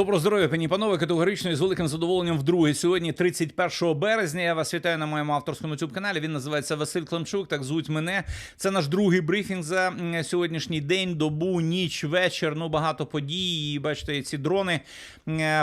Доброго здоров'я, пані панове. Категорично і з великим задоволенням вдруге. Сьогодні, 31 березня. Я вас вітаю на моєму авторському youtube каналі. Він називається Василь Климчук. Так звуть мене. Це наш другий брифінг за сьогоднішній день, добу, ніч, вечір. Ну багато подій. І бачите, ці дрони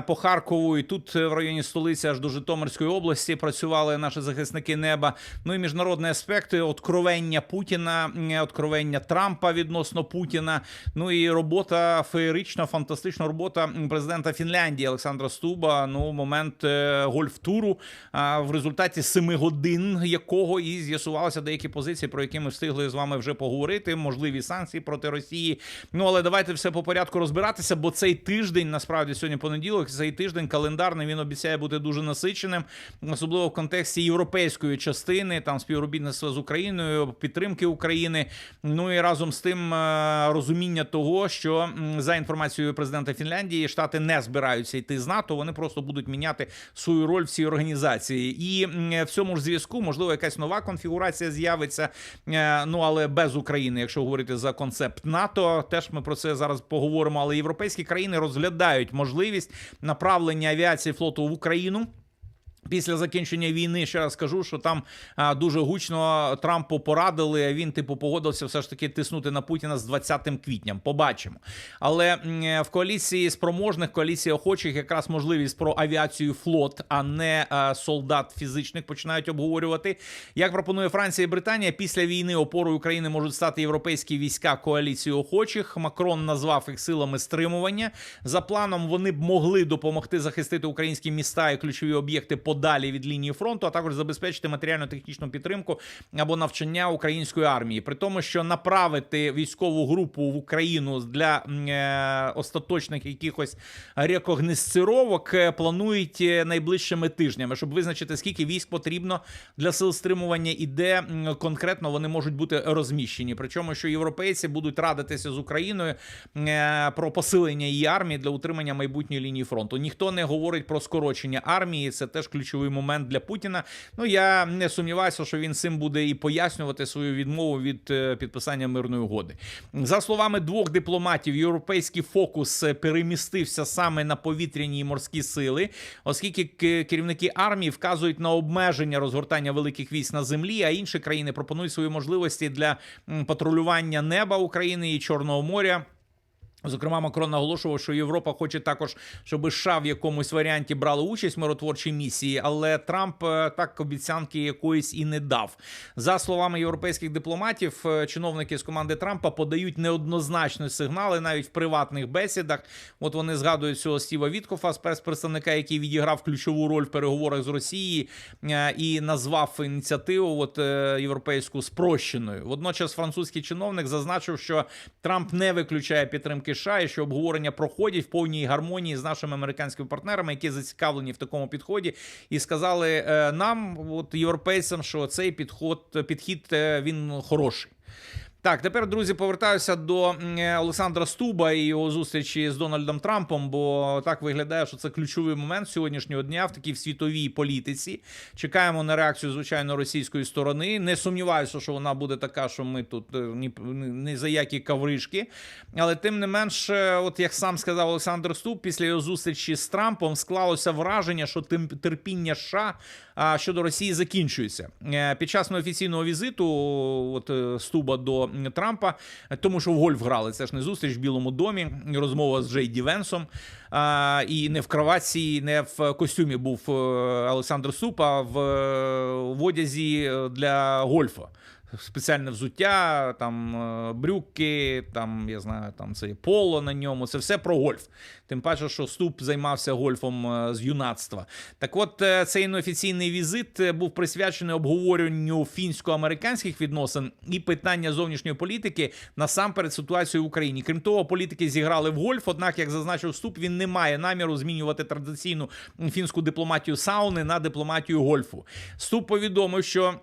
по Харкову. І тут е, в районі столиці, аж до Житомирської області, працювали наші захисники неба. Ну і міжнародні аспекти, откровення Путіна, м, откровення Трампа відносно Путіна. Ну і робота феєрична, фантастична робота м, президента Фінляндії Олександра Стуба. Ну, момент е, гольф-туру, в результаті семи годин якого і з'ясувалися деякі позиції, про які ми встигли з вами вже поговорити. Можливі санкції проти Росії. Ну але давайте все по порядку розбиратися, бо цей тиждень, насправді, сьогодні понеділок, цей тиждень календарний він обіцяє бути дуже насиченим, особливо в контексті європейської частини, там співробітництва з Україною, підтримки України. Ну і разом з тим е, розуміння того, що за інформацією президента Фінляндії штати не збираються йти з НАТО. Вони просто будуть міняти свою роль в цій організації. І в цьому ж зв'язку можливо якась нова конфігурація з'явиться. е, Ну але без України, якщо говорити за концепт НАТО, теж ми про це зараз поговоримо. Але європейські країни розглядають можливість направлення авіації флоту в Україну. Після закінчення війни ще раз скажу, що там а, дуже гучно Трампу порадили. а Він типу погодився все ж таки тиснути на Путіна з 20 квітням. Побачимо. Але в коаліції спроможних, коаліції охочих, якраз можливість про авіацію флот, а не а, солдат фізичних починають обговорювати. Як пропонує Франція і Британія, після війни опорою України можуть стати європейські війська коаліції охочих. Макрон назвав їх силами стримування. За планом вони б могли допомогти захистити українські міста і ключові об'єкти подалі від лінії фронту, а також забезпечити матеріально-технічну підтримку або навчання української армії. При тому, що направити військову групу в Україну для е, остаточних якихось рекогносцировок е, планують е, найближчими тижнями, щоб визначити, скільки військ потрібно для сил стримування і де конкретно вони можуть бути розміщені. Причому, що європейці будуть радитися з Україною е, про посилення її армії для утримання майбутньої лінії фронту. Ніхто не говорить про скорочення армії. Це теж ключовий момент для Путіна. Ну я не сумніваюся, що він цим буде і пояснювати свою відмову від е, підписання мирної угоди. За словами двох дипломатів, європейський фокус перемістився саме на повітряні і морські сили, оскільки керівники армії вказують на обмеження розгортання великих військ на землі, а інші країни пропонують свої можливості для патрулювання неба України і Чорного моря. Зокрема, Макрон наголошував, що Європа хоче також, щоб США в якомусь варіанті брали участь в миротворчій місії, але Трамп е, так обіцянки якоїсь і не дав. За словами європейських дипломатів, е, чиновники з команди Трампа подають неоднозначні сигнали навіть в приватних бесідах. От вони згадують цього Стіва Віткофа, спецпредставника, який відіграв ключову роль в переговорах з Росією е, і назвав ініціативу от, європейську спрощеною. Водночас французький чиновник зазначив, що Трамп не виключає підтримки США і що обговорення проходять в повній гармонії з нашими американськими партнерами, які зацікавлені в такому підході, і сказали е, нам, от європейцям, що цей підход підхід е, він хороший. Так, тепер, друзі, повертаюся до е, Олександра Стуба і його зустрічі з Дональдом Трампом, бо так виглядає, що це ключовий момент сьогоднішнього дня в такій світовій політиці. Чекаємо на реакцію, звичайно, російської сторони. Не сумніваюся, що вона буде така, що ми тут е, ні, ні за які кавришки. Але тим не менш, е, от як сам сказав Олександр Стуб, після його зустрічі з Трампом склалося враження, що терпіння США щодо Росії закінчується Е, під час неофіційного візиту. От е, Стуба до Трампа, тому що в гольф грали. Це ж не зустріч в Білому домі, розмова з Джей Дівенсом. І не в кроватці, не в костюмі був е, Олександр Суп, а в, в одязі для гольфа. Спеціальне взуття, там е, брюки, там я знаю, там це поло на ньому. Це все про гольф. Тим паче, що Ступ займався гольфом е, з юнацтва. Так, от е, цей неофіційний візит був присвячений обговоренню фінсько-американських відносин і питання зовнішньої політики насамперед ситуацію в Україні. Крім того, політики зіграли в гольф. Однак, як зазначив Ступ, він не має наміру змінювати традиційну фінську дипломатію сауни на дипломатію гольфу. Ступ повідомив, що.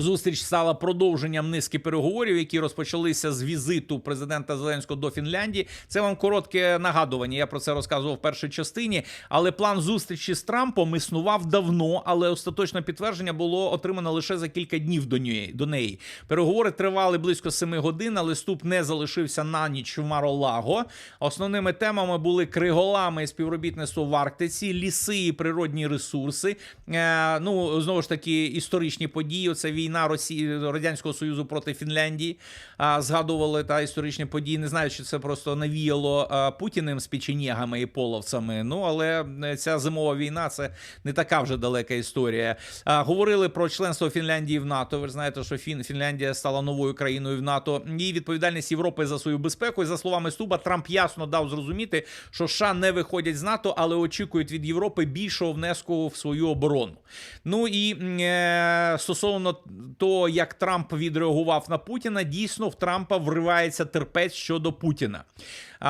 Зустріч стала продовженням низки переговорів, які розпочалися з візиту президента Зеленського до Фінляндії. Це вам коротке нагадування. Я про це розказував в першій частині. Але план зустрічі з Трампом існував давно, але остаточне підтвердження було отримано лише за кілька днів до неї. Переговори тривали близько семи годин. але ступ не залишився на ніч в Маролаго. Основними темами були криголами і співробітництво в Арктиці, ліси і природні ресурси. Е, ну знову ж таки, історичні події. Це війна Росії Радянського Союзу проти Фінляндії. А, згадували та історичні події. Не знаю, чи це просто навіяло а, Путіним з печенєгами і половцями. Ну але е, ця зимова війна це не така вже далека історія. А, говорили про членство Фінляндії в НАТО. Ви ж знаєте, що Фін Фінляндія стала новою країною в НАТО. І відповідальність Європи за свою безпеку. І за словами Стуба, Трамп ясно дав зрозуміти, що США не виходять з НАТО, але очікують від Європи більшого внеску в свою оборону. Ну і е, стосовно того, як Трамп відреагував на Путіна, дійсно в Трампа вривається терпець щодо Путіна.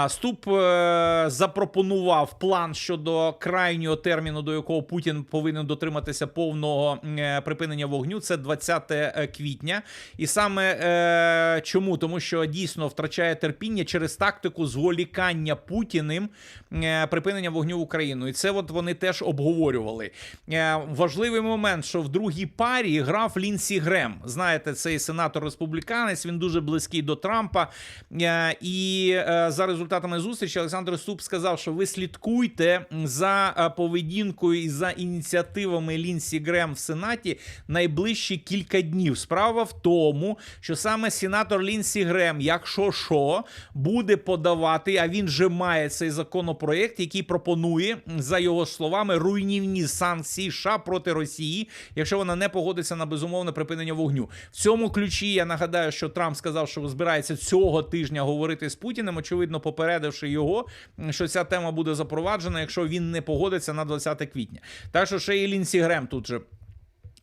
Ступ е, запропонував план щодо крайнього терміну, до якого Путін повинен дотриматися повного е, припинення вогню. Це 20 квітня. І саме е, чому? Тому що дійсно втрачає терпіння через тактику зволікання Путіним е, припинення вогню в Україну. І це от вони теж обговорювали. Е, важливий момент, що в другій парі грав Лінсі Грем. Знаєте, цей сенатор республіканець. Він дуже близький до Трампа. Е, і е, за результатами зустрічі Олександр Ступ сказав, що ви слідкуйте за е, поведінкою і за ініціативами Лінсі Грем в Сенаті найближчі кілька днів. Справа в тому, що саме сенатор Лінсі Грем, якщо що, буде подавати, а він же має цей законопроект, який пропонує, за його словами, руйнівні санкції США проти Росії, якщо вона не погодиться на безумовне припинення вогню. В цьому ключі я нагадаю, що Трамп сказав, що збирається цього тижня говорити з Путіним, очевидно, попередивши його, що ця тема буде запроваджена, якщо він не погодиться на 20 квітня. Так що ще і Лінсі Грем тут же.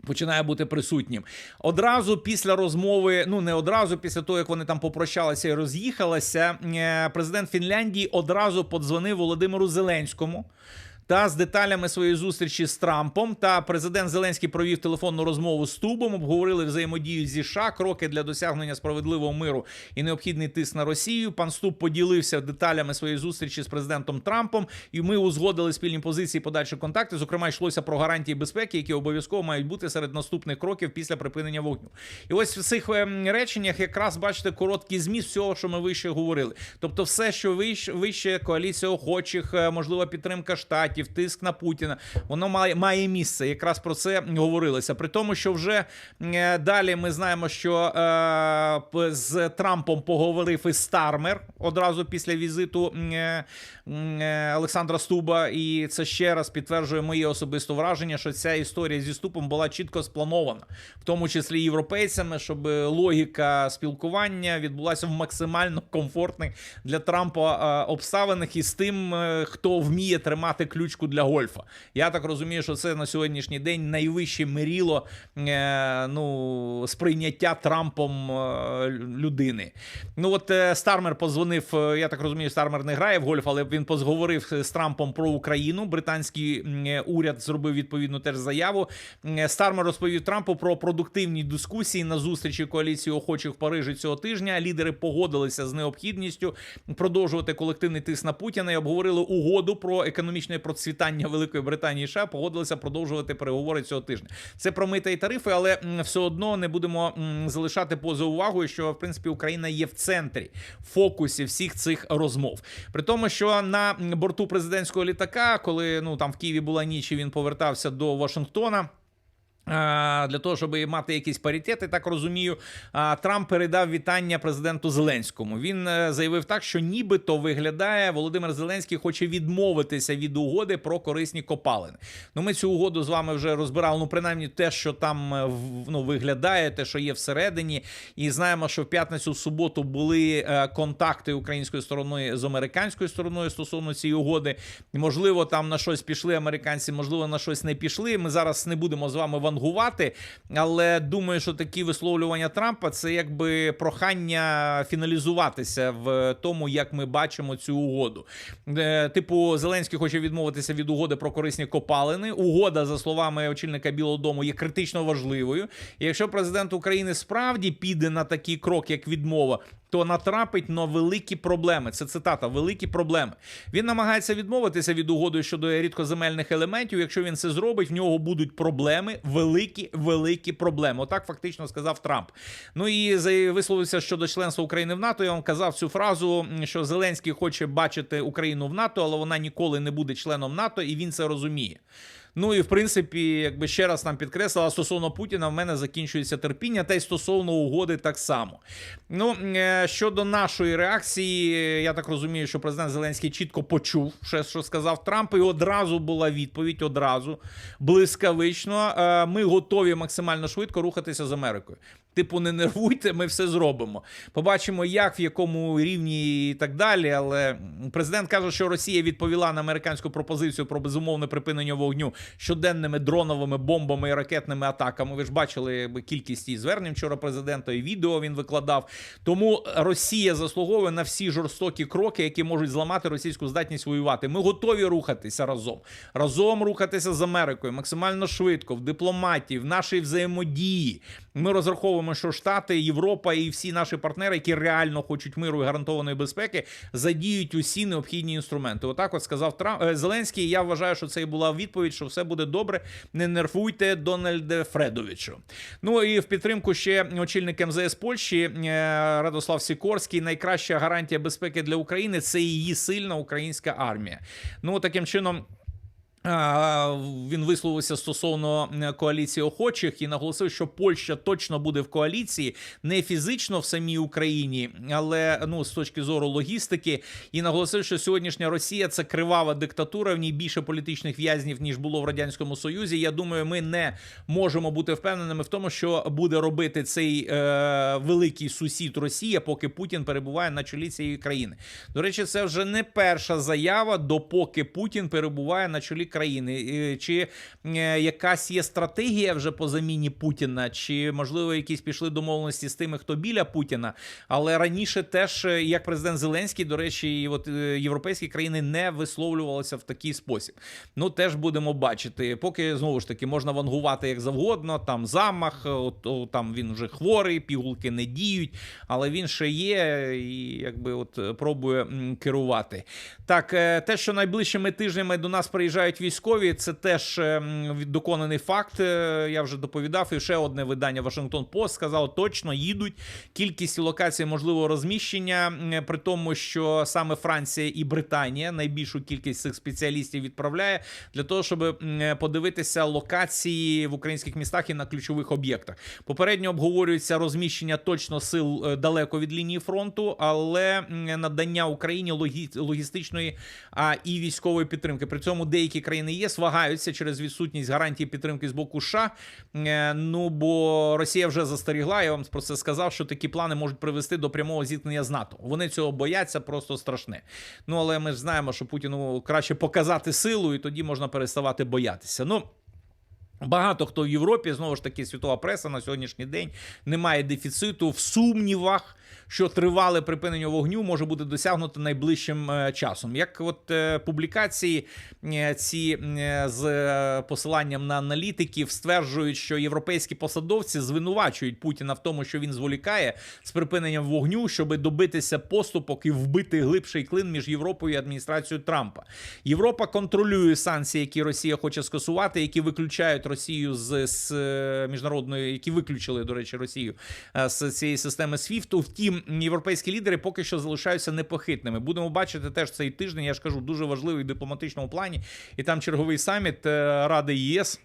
Починає бути присутнім одразу після розмови. Ну не одразу після того, як вони там попрощалися і роз'їхалися. е, Президент Фінляндії одразу подзвонив Володимиру Зеленському. Та з деталями своєї зустрічі з Трампом та президент Зеленський провів телефонну розмову з Тубом, обговорили взаємодію зі США, кроки для досягнення справедливого миру і необхідний тиск на Росію. Пан Стуб поділився деталями своєї зустрічі з президентом Трампом, і ми узгодили спільні позиції, подальші контакти. Зокрема, йшлося про гарантії безпеки, які обов'язково мають бути серед наступних кроків після припинення вогню. І ось в цих ем, реченнях якраз бачите короткий зміст всього, що ми вище говорили. Тобто, все, що вище, коаліція охочих, е, можлива підтримка штатів, тиск на Путіна, воно має має місце. Якраз про це говорилося. При тому, що вже е, далі ми знаємо, що е, з Трампом поговорив і Стармер одразу після візиту е, е, Олександра Стуба, і це ще раз підтверджує моє особисте враження, що ця історія зі ступом була чітко спланована, в тому числі європейцями, щоб логіка спілкування відбулася в максимально комфортних для Трампа е, обставинах і з тим, е, хто вміє тримати ключку для гольфа. Я так розумію, що це на сьогоднішній день найвище миріло е, ну, сприйняття Трампом е, людини. Ну от е, Стармер позвонив. е, Я так розумію, Стармер не грає в гольф, але він позговорив з Трампом про Україну. Британський е, уряд зробив відповідну теж заяву. Е, Стармер розповів Трампу про продуктивні дискусії на зустрічі коаліції охочих в Парижі цього тижня. Лідери погодилися з необхідністю продовжувати колективний тиск на Путіна і обговорили угоду про економічне процвітання Великої Британії і США. Погодилися продовжувати переговори цього тижня. Це про мита і тарифи, але все одно не будемо залишати поза увагою, що в принципі Україна є в центрі фокусі всіх цих розмов. При тому, що на борту президентського літака, коли ну там в Києві була ніч, і він повертався до Вашингтона. А, Для того, щоб мати якісь паритети, так розумію, Трамп передав вітання президенту Зеленському. Він е, заявив так, що нібито виглядає Володимир Зеленський хоче відмовитися від угоди про корисні копалини. Ну, ми цю угоду з вами вже розбирали. Ну, принаймні, те, що там е, ну, виглядає, те, що є всередині, і знаємо, що в п'ятницю, в суботу були е, контакти української сторони з американською стороною стосовно цієї угоди. Можливо, там на щось пішли американці, можливо, на щось не пішли. Ми зараз не будемо з вами вангувати. Але думаю, що такі висловлювання Трампа це якби прохання фіналізуватися в тому, як ми бачимо цю угоду. Е, Типу, Зеленський хоче відмовитися від угоди про корисні копалини. Угода, за словами очільника Білого Дому, є критично важливою. І якщо президент України справді піде на такий крок, як відмова, то натрапить на великі проблеми. Це цитата: великі проблеми. Він намагається відмовитися від угоди щодо рідкоземельних елементів. Якщо він це зробить, в нього будуть проблеми, великі, великі проблеми. Отак фактично сказав Трамп. Ну і висловився щодо членства України в НАТО. Я вам казав цю фразу, що Зеленський хоче бачити Україну в НАТО, але вона ніколи не буде членом НАТО, і він це розуміє. Ну і в принципі, якби ще раз нам підкреслила, стосовно Путіна в мене закінчується терпіння, та й стосовно угоди так само. Ну е, щодо нашої реакції, я так розумію, що президент Зеленський чітко почув, що сказав Трамп, і одразу була відповідь, одразу блискавично. Е, Ми готові максимально швидко рухатися з Америкою. Типу, не нервуйте, ми все зробимо. Побачимо, як в якому рівні і так далі. Але президент каже, що Росія відповіла на американську пропозицію про безумовне припинення вогню щоденними дроновими бомбами і ракетними атаками. Ви ж бачили кількість і звернень вчора президента, і відео він викладав. Тому Росія заслуговує на всі жорстокі кроки, які можуть зламати російську здатність воювати. Ми готові рухатися разом, разом рухатися з Америкою максимально швидко, в дипломатії, в нашій взаємодії. Ми розраховуємо, що Штати, Європа і всі наші партнери, які реально хочуть миру і гарантованої безпеки, задіють усі необхідні інструменти. Отак, от сказав Трамп е, Зеленський. Я вважаю, що це і була відповідь, що все буде добре. Не нервуйте Дональде Фредовичу. Ну і в підтримку ще очільник МЗС Польщі е, Радослав Сікорський. Найкраща гарантія безпеки для України це її сильна українська армія. Ну таким чином. Він висловився стосовно е, коаліції охочих і наголосив, що Польща точно буде в коаліції, не фізично в самій Україні, але ну з точки зору логістики. І наголосив, що сьогоднішня Росія це кривава диктатура. В ній більше політичних в'язнів ніж було в радянському союзі. Я думаю, ми не можемо бути впевненими в тому, що буде робити цей е, великий сусід Росія, поки Путін перебуває на чолі цієї країни. До речі, це вже не перша заява, допоки Путін перебуває на чолі країни. Чи е, якась є стратегія вже по заміні Путіна, чи можливо якісь пішли домовленості з тими, хто біля Путіна. Але раніше теж, е, як президент Зеленський, до речі, і от е, європейські країни не висловлювалися в такий спосіб. Ну теж будемо бачити. Поки знову ж таки можна вангувати як завгодно. Там замах, е, от, там він вже хворий, пігулки не діють, але він ще є і якби от пробує керувати. Так, те, що найближчими тижнями до нас приїжджають військові, це теж е, доконаний факт. Е, Я вже доповідав. І ще одне видання Вашингтон Пост сказало, точно їдуть. Кількість локацій можливого розміщення, при тому, що саме Франція і Британія найбільшу кількість цих спеціалістів відправляє для того, щоб подивитися локації в українських містах і на ключових об'єктах. Попередньо обговорюється розміщення точно сил е, далеко від лінії фронту, але надання Україні логі- логістичної а, і військової підтримки. При цьому деякі країни ЄС вагаються через відсутність гарантії підтримки з боку США. Е, Ну бо Росія вже застерігла. Я вам про це сказав, що такі плани можуть привести до прямого зіткнення з НАТО. Вони цього бояться просто страшне. Ну але ми ж знаємо, що Путіну краще показати силу, і тоді можна переставати боятися. Ну. Багато хто в Європі, знову ж таки, світова преса на сьогоднішній день немає дефіциту в сумнівах, що тривале припинення вогню може бути досягнуто найближчим е, часом. Як от е, публікації е, ці з посиланням на аналітиків стверджують, що європейські посадовці звинувачують Путіна в тому, що він зволікає з припиненням вогню, щоб добитися поступок і вбити глибший клин між Європою і адміністрацією Трампа. Європа контролює санкції, які Росія хоче скасувати, які виключають Росію з, з е, міжнародної, які виключили, до речі, Росію е, з цієї системи SWIFT. Втім, європейські лідери поки що залишаються непохитними. Будемо бачити теж цей тиждень. Я ж кажу, дуже важливий в дипломатичному плані. І там черговий саміт е, Ради ЄС.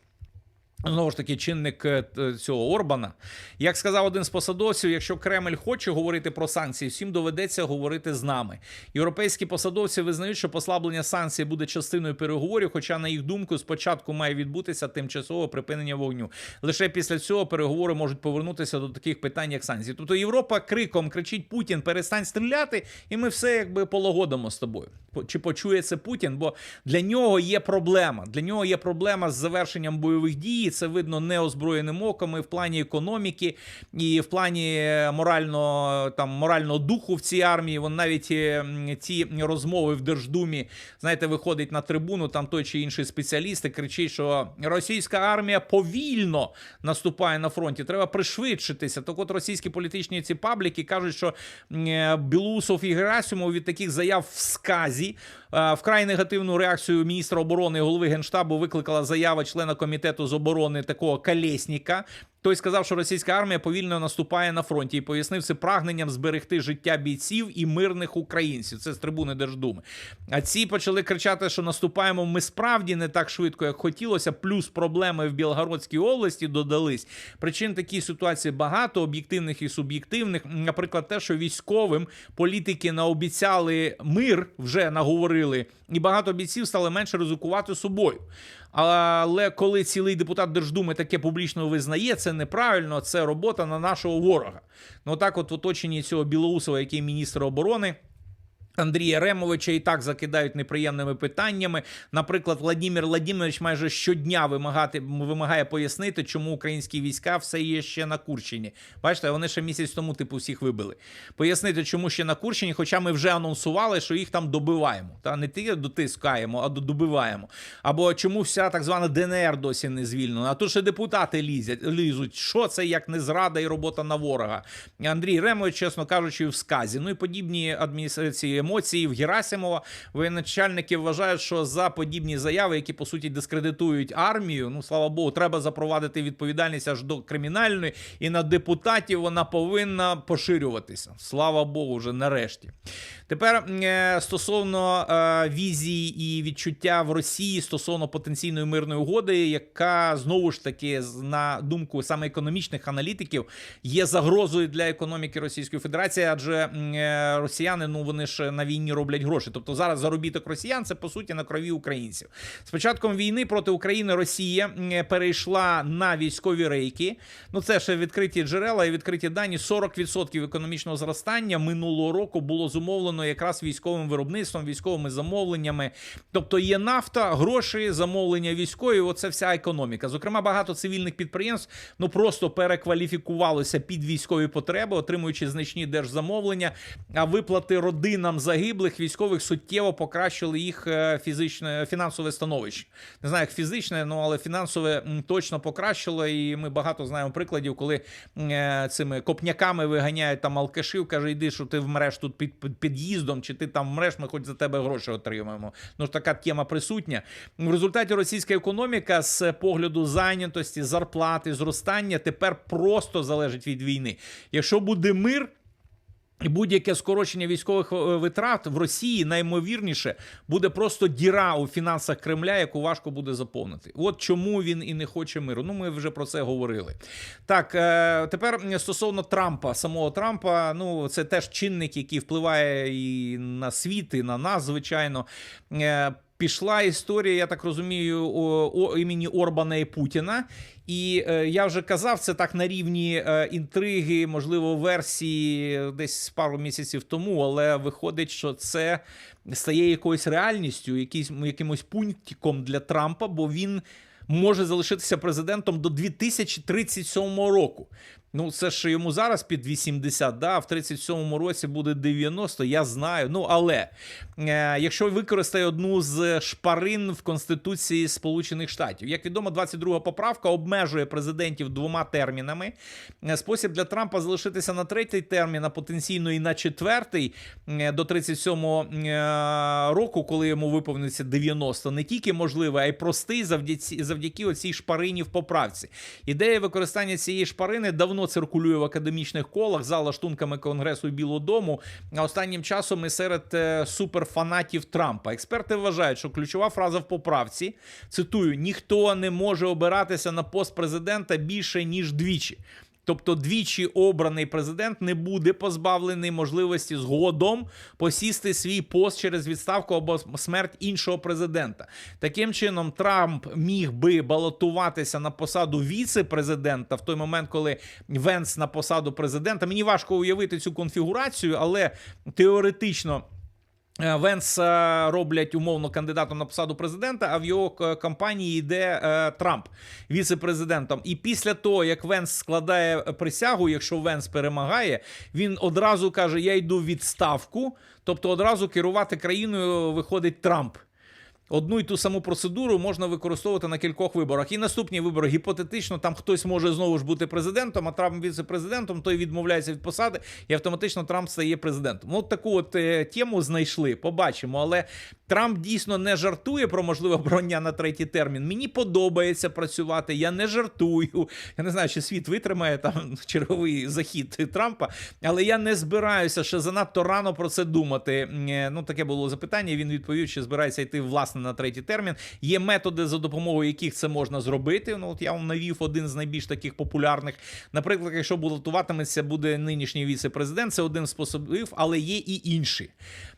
Знову ж таки, чинник е, цього Орбана. Як сказав один з посадовців, якщо Кремль хоче говорити про санкції, всім доведеться говорити з нами. Європейські посадовці визнають, що послаблення санкцій буде частиною переговорів, хоча, на їх думку, спочатку має відбутися тимчасове припинення вогню. Лише після цього переговори можуть повернутися до таких питань, як санкції. Тобто Європа криком кричить Путін, перестань стріляти, і ми все якби полагодимо з тобою. Чи почує це Путін? Бо для нього є проблема. Для нього є проблема з завершенням бойових дій Це видно неозброєним оком і в плані економіки, і в плані морального там морального духу в цій армії. Вон навіть е, ці розмови в Держдумі, знаєте, виходить на трибуну. Там той чи інший спеціаліст і кричить, що російська армія повільно наступає на фронті. Треба пришвидшитися. Так от російські політичні ці пабліки кажуть, що е, Білусов і Герасимов від таких заяв в сказі. Е, Вкрай негативну реакцію міністра оборони і голови генштабу викликала заява члена комітету з оборони такого Калєсніка. Той сказав, що російська армія повільно наступає на фронті і пояснив це прагненням зберегти життя бійців і мирних українців. Це з трибуни Держдуми. А ці почали кричати, що наступаємо ми справді не так швидко, як хотілося. Плюс проблеми в Білгородській області додались. Причин такій ситуації багато, об'єктивних і суб'єктивних. Наприклад, те, що військовим політики наобіцяли мир, вже наговорили, і багато бійців стали менше ризикувати собою. Але коли цілий депутат Держдуми таке публічно визнає, це неправильно, це робота на нашого ворога. Ну так, от в оточенні цього Білоусова, який міністр оборони. Андрія Ремовича і так закидають неприємними питаннями. Наприклад, Владимир Владимирович майже щодня вимагати, вимагає пояснити, чому українські війська все є ще на Курщині. Бачите, вони ще місяць тому, типу, всіх вибили. Пояснити, чому ще на Курщині, хоча ми вже анонсували, що їх там добиваємо. Та не тільки дотискаємо, а добиваємо. Або чому вся так звана ДНР досі не звільнена. А то ще депутати лізять, лізуть. Що це як не зрада і робота на ворога? Андрій Ремович, чесно кажучи, в сказі. Ну і подібні адміністрації емоції в Герасимова. Воєначальники вважають, що за подібні заяви, які по суті дискредитують армію, ну слава Богу, треба запровадити відповідальність аж до кримінальної, і на депутатів вона повинна поширюватися. Слава Богу, вже нарешті. Тепер е, стосовно е, візії і відчуття в Росії стосовно потенційної мирної угоди, яка знову ж таки, на думку саме економічних аналітиків, є загрозою для економіки Російської Федерації, адже е, росіяни ну вони ж на війні роблять гроші. Тобто зараз заробіток росіян це по суті на крові українців. З початком війни проти України Росія перейшла на військові рейки. Ну це ще відкриті джерела і відкриті дані. 40% економічного зростання минулого року було зумовлено якраз військовим виробництвом, військовими замовленнями. Тобто є нафта, гроші, замовлення військові. Оце вся економіка. Зокрема, багато цивільних підприємств ну просто перекваліфікувалося під військові потреби, отримуючи значні держзамовлення. А виплати родинам загиблих військових суттєво покращили їх е, фізичне фінансове становище. Не знаю, як фізичне, ну але фінансове точно покращило. І ми багато знаємо прикладів, коли е, цими копняками виганяють там алкашів, каже, йди, що ти вмреш тут під, під під'їздом, чи ти там вмреш, ми хоч за тебе гроші отримаємо. Ну ж така тема присутня. В результаті російська економіка з погляду зайнятості, зарплати, зростання тепер просто залежить від війни. Якщо буде мир. І будь-яке скорочення військових е, витрат в Росії наймовірніше буде просто діра у фінансах Кремля, яку важко буде заповнити. От чому він і не хоче миру. Ну, ми вже про це говорили. Так, е, тепер стосовно Трампа, самого Трампа, ну це теж чинник, який впливає і на світ, і на нас, звичайно. Пішла історія, я так розумію, о, о імені Орбана і Путіна. І е, я вже казав, це так на рівні е, інтриги, можливо, версії десь пару місяців тому, але виходить, що це стає якоюсь реальністю, якийсь, якимось пунктиком для Трампа, бо він може залишитися президентом до 2037 року. Ну, це ж йому зараз під 80, да, в 37-му році буде 90, я знаю. Ну, але е, якщо використає одну з шпарин в Конституції Сполучених Штатів, як відомо, 22 поправка обмежує президентів двома термінами. Е, Спосіб для Трампа залишитися на третій термін, а потенційно і на четвертий е, до 37-го е, року, коли йому виповниться 90, не тільки можливий, а й простий завдяки, завдяки оцій шпарині в поправці. Ідея використання цієї шпарини давно циркулює в академічних колах за лаштунками Конгресу і Білого Дому. А останнім часом і серед е, суперфанатів Трампа. Експерти вважають, що ключова фраза в поправці цитую: ніхто не може обиратися на пост президента більше ніж двічі. Тобто двічі обраний президент не буде позбавлений можливості згодом посісти свій пост через відставку або смерть іншого президента. Таким чином, Трамп міг би балотуватися на посаду віце-президента в той момент, коли Венс на посаду президента. Мені важко уявити цю конфігурацію, але теоретично. Е, Венса роблять умовно кандидатом на посаду президента, а в його кампанії йде е, Трамп віце-президентом. І після того, як Венс складає присягу, якщо Венс перемагає, він одразу каже: Я йду в відставку. Тобто одразу керувати країною виходить Трамп. Одну і ту саму процедуру можна використовувати на кількох виборах. І наступні вибори гіпотетично там хтось може знову ж бути президентом, а Трамп віце-президентом, той відмовляється від посади, і автоматично Трамп стає президентом. От таку от е, тему знайшли. Побачимо. Але Трамп дійсно не жартує про можливе обрання на третій термін. Мені подобається працювати. Я не жартую. Я не знаю, чи світ витримає там черговий захід Трампа, але я не збираюся ще занадто рано про це думати. Е, Ну, таке було запитання. Він відповів, що збирається йти власне на третій термін. Є методи, за допомогою яких це можна зробити. Ну, от я вам навів один з найбільш таких популярних. Наприклад, якщо балотуватиметься, буде нинішній віце-президент, це один з способів, але є і інші.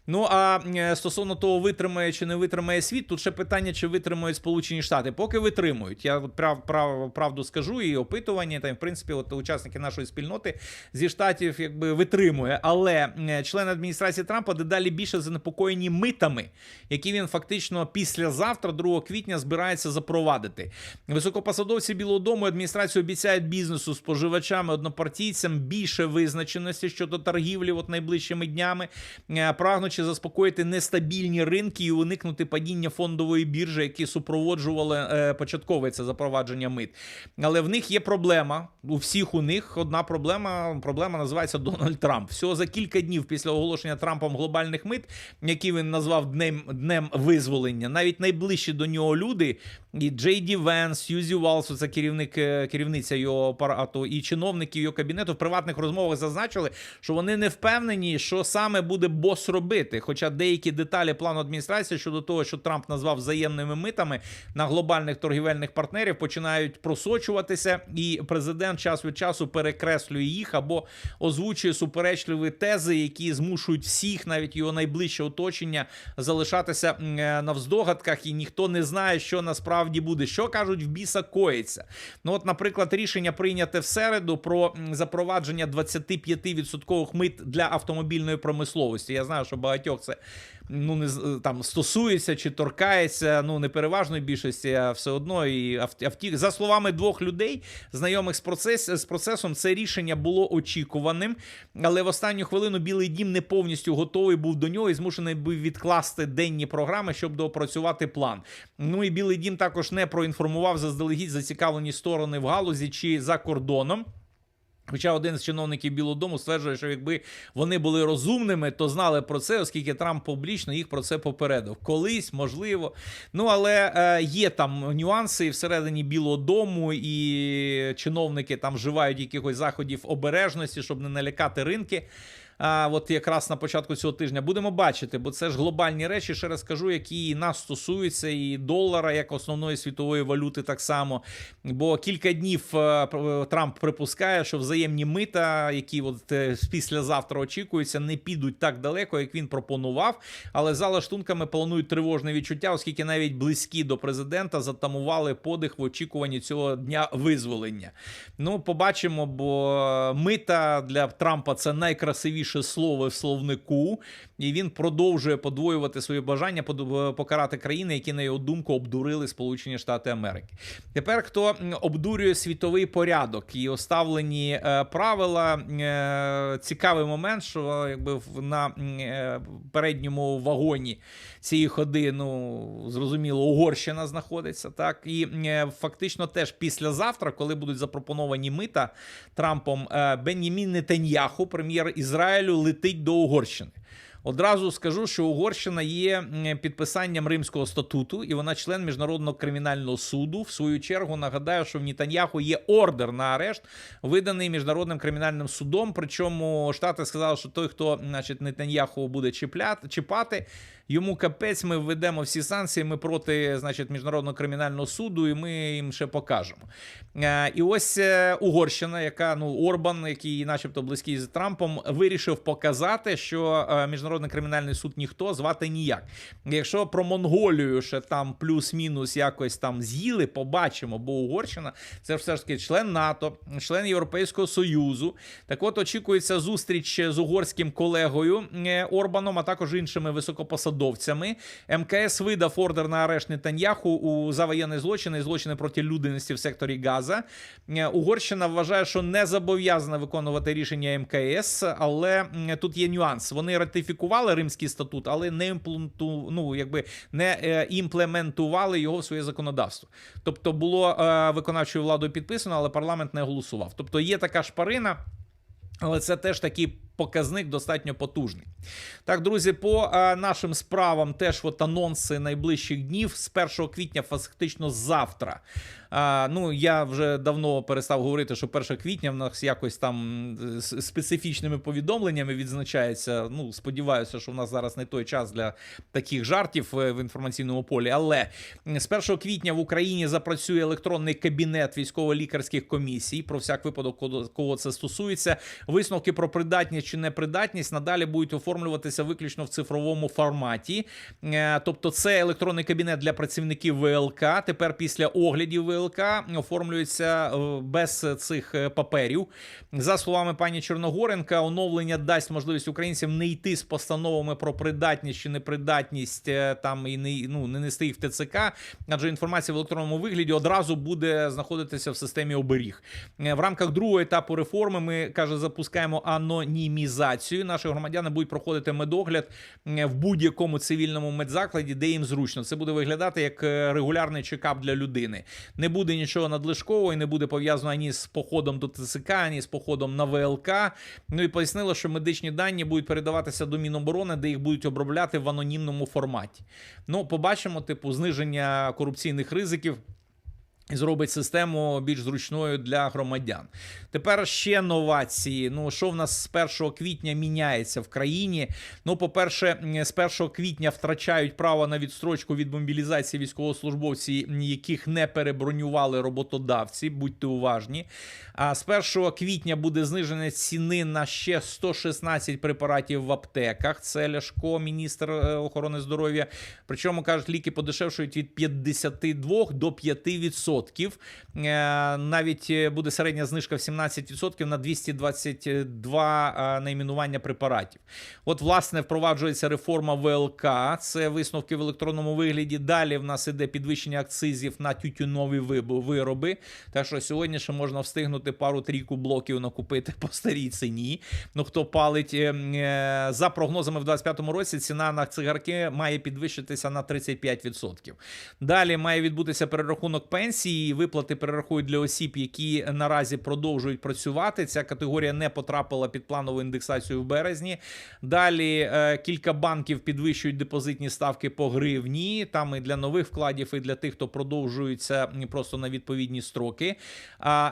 Ну а е, стосовно того, витримає чи не витримає світ, тут ще питання, чи витримають Сполучені Штати. Поки витримують. Я прав, прав, правду скажу, і опитування, та в принципі, от учасники нашої спільноти зі штатів якби витримує. Але е, члени адміністрації Трампа дедалі більше занепокоєні митами, які він фактично післязавтра, 2 квітня, збирається запровадити. Високопосадовці Білого Дому і адміністрації обіцяють бізнесу, споживачами, однопартійцям більше визначеності щодо торгівлі от найближчими днями, е, прагнучи заспокоїти нестабільні ринки і уникнути падіння фондової біржі, які супроводжували е, початкове це запровадження мит. Але в них є проблема. У всіх у них одна проблема. Проблема називається Дональд Трамп. Всього за кілька днів після оголошення Трампом глобальних мит, які він назвав днем днем визволення, навіть найближчі до нього люди, і Джей Ді Венс, Сьюзі Валсу, це керівник е, керівниця його апарату, і чиновники його кабінету в приватних розмовах зазначили, що вони не впевнені, що саме буде бос робити. Хоча деякі деталі плану адміністрації щодо того, що Трамп назвав взаємними митами на глобальних торгівельних партнерів, починають просочуватися, і президент час від часу перекреслює їх або озвучує суперечливі тези, які змушують всіх, навіть його найближче оточення, залишатися е, на вздогадках, і ніхто не знає, що насправді буде. Що кажуть в біса коїться. Ну, от, наприклад, рішення прийняте в середу про запровадження 25% мит для автомобільної промисловості. Я знаю, що багатьох це ну не з- там стосується чи торкається. Ну не переважної більшості, а все одно і авт- авті... за словами двох людей, знайомих з процес з процесом, це рішення було очікуваним, але в останню хвилину Білий Дім не повністю готовий був до нього і змушений був відкласти денні програми, щоб доопрацювати план. Ну і Білий Дім також не проінформував заздалегідь зацікавлені сторони в галузі чи за кордоном. Хоча один з чиновників Білого Дому стверджує, що якби вони були розумними, то знали про це, оскільки Трамп публічно їх про це попередив. Колись, можливо. Ну але е, є там нюанси всередині Білого Дому, і чиновники там вживають якихось заходів обережності, щоб не налякати ринки. А, от якраз на початку цього тижня будемо бачити, бо це ж глобальні речі. Ще раз кажу, які і нас стосуються, і долара як основної світової валюти, так само. Бо кілька днів е, Трамп припускає, що взаємні мита, які от е, післязавтра очікуються, не підуть так далеко, як він пропонував. Але за лаштунками планують тривожне відчуття, оскільки навіть близькі до президента затамували подих в очікуванні цього дня визволення. Ну, побачимо, бо мита для Трампа це найкрасивіше слово в словнику, і він продовжує подвоювати свої бажання под- покарати країни, які на його думку обдурили Сполучені Штати Америки. Тепер хто обдурює світовий порядок і оставлені е, правила? Е, цікавий момент, що якби на е, передньому вагоні цієї ходи, ну зрозуміло, Угорщина знаходиться. Так і е, фактично теж післязавтра, коли будуть запропоновані мита Трампом, е, Бенімін Нетаньяху, прем'єр Ізраїлю, летить до Угорщини. Одразу скажу, що Угорщина є підписанням Римського статуту, і вона член міжнародного кримінального суду. В свою чергу нагадаю, що в Нетаньяху є ордер на арешт, виданий міжнародним кримінальним судом. Причому штати сказали, що той, хто, значить, Нетаньяху буде чіпляти, чіпати, йому капець, ми введемо всі санкції. Ми проти, значить, міжнародного кримінального суду, і ми їм ще покажемо. Е, І ось е, Угорщина, яка ну Орбан, який, начебто, близький з Трампом, вирішив показати, що е, міжнародний кримінальний суд ніхто звати ніяк. Якщо про Монголію ще там плюс-мінус якось там з'їли, побачимо, бо Угорщина це все ж таки член НАТО, член Європейського Союзу. Так от очікується зустріч з угорським колегою Орбаном, а також іншими високопосадовцями. МКС видав ордер на арешт Нетаньяху у за воєнні злочини і злочини проти людяності в секторі Газа. Е, Угорщина вважає, що не зобов'язана виконувати рішення МКС, але тут є нюанс. Вони ратифікували Римський статут, але не імплементу, ну, якби не е, імплементували його в своє законодавство. Тобто було е, виконавчою владою підписано, але парламент не голосував. Тобто є така шпарина. Але це теж такий показник достатньо потужний. Так, друзі, по е, нашим справам теж от анонси найближчих днів з 1 квітня, фактично завтра. А, ну, я вже давно перестав говорити, що 1 квітня в нас якось там з специфічними повідомленнями відзначається. Ну, сподіваюся, що в нас зараз не той час для таких жартів е, в інформаційному полі. Але з 1 квітня в Україні запрацює електронний кабінет військово-лікарських комісій. Про всяк випадок, кого це стосується. Висновки про придатність чи непридатність надалі будуть оформлюватися виключно в цифровому форматі. Е, Тобто, це електронний кабінет для працівників ВЛК. Тепер після оглядів ВЛК оформлюється е, без цих е, паперів. За словами пані Чорногоренка, оновлення дасть можливість українцям не йти з постановами про придатність чи непридатність там і не, ну, не нести їх в ТЦК, адже інформація в електронному вигляді одразу буде знаходитися в системі оберіг. В рамках другого етапу реформи ми каже, запускаємо анонімізацію. Наші громадяни будуть проходити медогляд в будь-якому цивільному медзакладі, де їм зручно. Це буде виглядати як е, регулярний чекап для людини. Не буде нічого надлишкового і не буде пов'язано ані з походом до ТЦК, ані з походом на ВЛК. Ну і пояснило, що медичні дані будуть передаватися до Міноборони, де їх будуть обробляти в анонімному форматі. Ну, побачимо, типу, зниження корупційних ризиків. І зробить систему більш зручною для громадян. Тепер ще новації. Ну, що в нас з 1 квітня міняється в країні? Ну, по-перше, з 1 квітня втрачають право на відстрочку від мобілізації військовослужбовці, м, яких не перебронювали роботодавці. Будьте уважні. А з 1 квітня буде зниження ціни на ще 116 препаратів в аптеках. Це Ляшко, міністр е, охорони здоров'я. Причому кажуть, ліки подешевшують від 52 до 5%. Е, Навіть е, буде середня знижка в 17% на 222 е, найменування препаратів. От, власне, впроваджується реформа ВЛК. Це висновки в електронному вигляді. Далі в нас іде підвищення акцизів на тютюнові вироби. Так що сьогодні ще можна встигнути пару-трійку блоків накупити по старій ціні. Ну хто палить е, е, за прогнозами в 2025 році, ціна на цигарки має підвищитися на 35%. Далі має відбутися перерахунок пенсії. Виплати перерахують для осіб, які наразі продовжують працювати. Ця категорія не потрапила під планову індексацію в березні. Далі е, кілька банків підвищують депозитні ставки по гривні. Там і для нових вкладів, і для тих, хто продовжується просто на відповідні строки.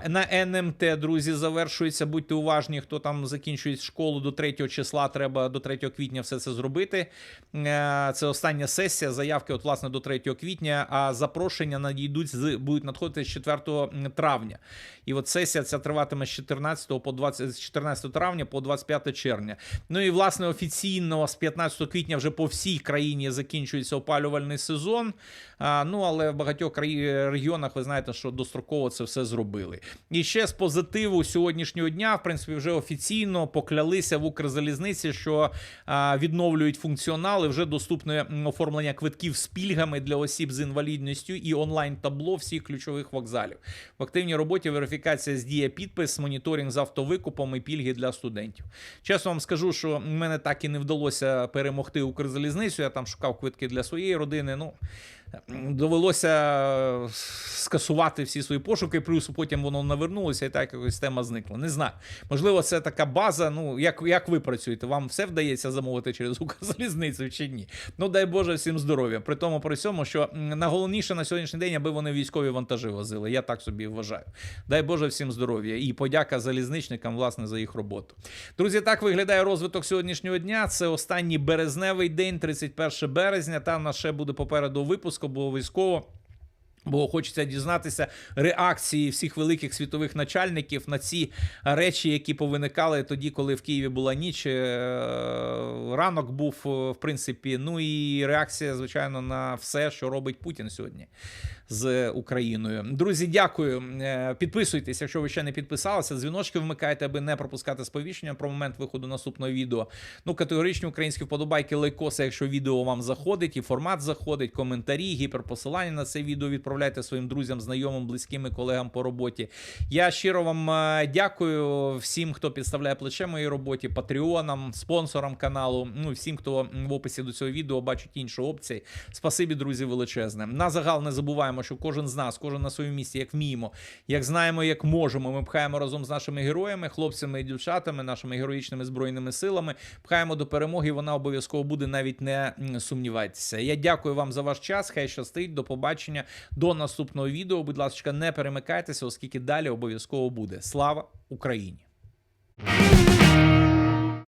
На НМТ, друзі, завершується. Будьте уважні, хто там закінчує школу до 3 числа. Треба до 3 квітня все це зробити. Е, Це остання сесія. Заявки, от власне, до 3 квітня. А запрошення надійдуть з будуть надходити з 4 травня. І от сесія ця триватиме з 14 по 20, з 14 травня по 25 червня. Ну і власне офіційно з 15 квітня вже по всій країні закінчується опалювальний сезон. Ну але в багатьох регіонах ви знаєте, що достроково це все зробили. І ще з позитиву сьогоднішнього дня, в принципі, вже офіційно поклялися в Укрзалізниці, що відновлюють функціонал і вже доступне оформлення квитків з пільгами для осіб з інвалідністю і онлайн табло всіх ключових вокзалів. В активній роботі верифікація з підпис, моніторинг з автовикупом і пільги для студентів. Чесно вам скажу, що мене так і не вдалося перемогти Укрзалізницю. Я там шукав квитки для своєї родини. Ну довелося е, скасувати всі свої пошуки, плюс потім воно навернулося, і так якось тема зникла. Не знаю. Можливо, це така база. Ну, як, як ви працюєте? Вам все вдається замовити через Укрзалізницю чи ні? Ну, дай Боже всім здоров'я. При тому, при цьому, що найголовніше на сьогоднішній день, аби вони військові вантажі возили. Я так собі вважаю. Дай Боже всім здоров'я і подяка залізничникам, власне, за їх роботу. Друзі, так виглядає розвиток сьогоднішнього дня. Це останній березневий день, 31 березня. Там нас ще буде попереду випуск обов'язково. Бо хочеться дізнатися реакції всіх великих світових начальників на ці речі, які повиникали тоді, коли в Києві була ніч. е, Ранок був, е, в принципі. Ну і реакція, звичайно, на все, що робить Путін сьогодні з Україною. Друзі, дякую. Е, Підписуйтесь, якщо ви ще не підписалися. Дзвіночки вмикайте, аби не пропускати сповіщення про момент виходу наступного відео. Ну, категоричні українські вподобайки, лайкоси, якщо відео вам заходить, і формат заходить, коментарі, гіперпосилання на це відео відправляйте своїм друзям, знайомим, близьким колегам по роботі. Я щиро вам е, дякую всім, хто підставляє плече моїй роботі, патреонам, спонсорам каналу. Ну, всім, хто в описі до цього відео бачить інші опції. Спасибі, друзі, величезне. На загал не забуваємо, що кожен з нас, кожен на своєму місці, як вміємо, як знаємо, як можемо. Ми пхаємо разом з нашими героями, хлопцями і дівчатами, нашими героїчними збройними силами. Пхаємо до перемоги. Вона обов'язково буде. Навіть не м, сумнівайтеся. Я дякую вам за ваш час. Хай щастить. До побачення. До наступного відео. Будь ласка, не перемикайтеся, оскільки далі обов'язково буде. Слава Україні!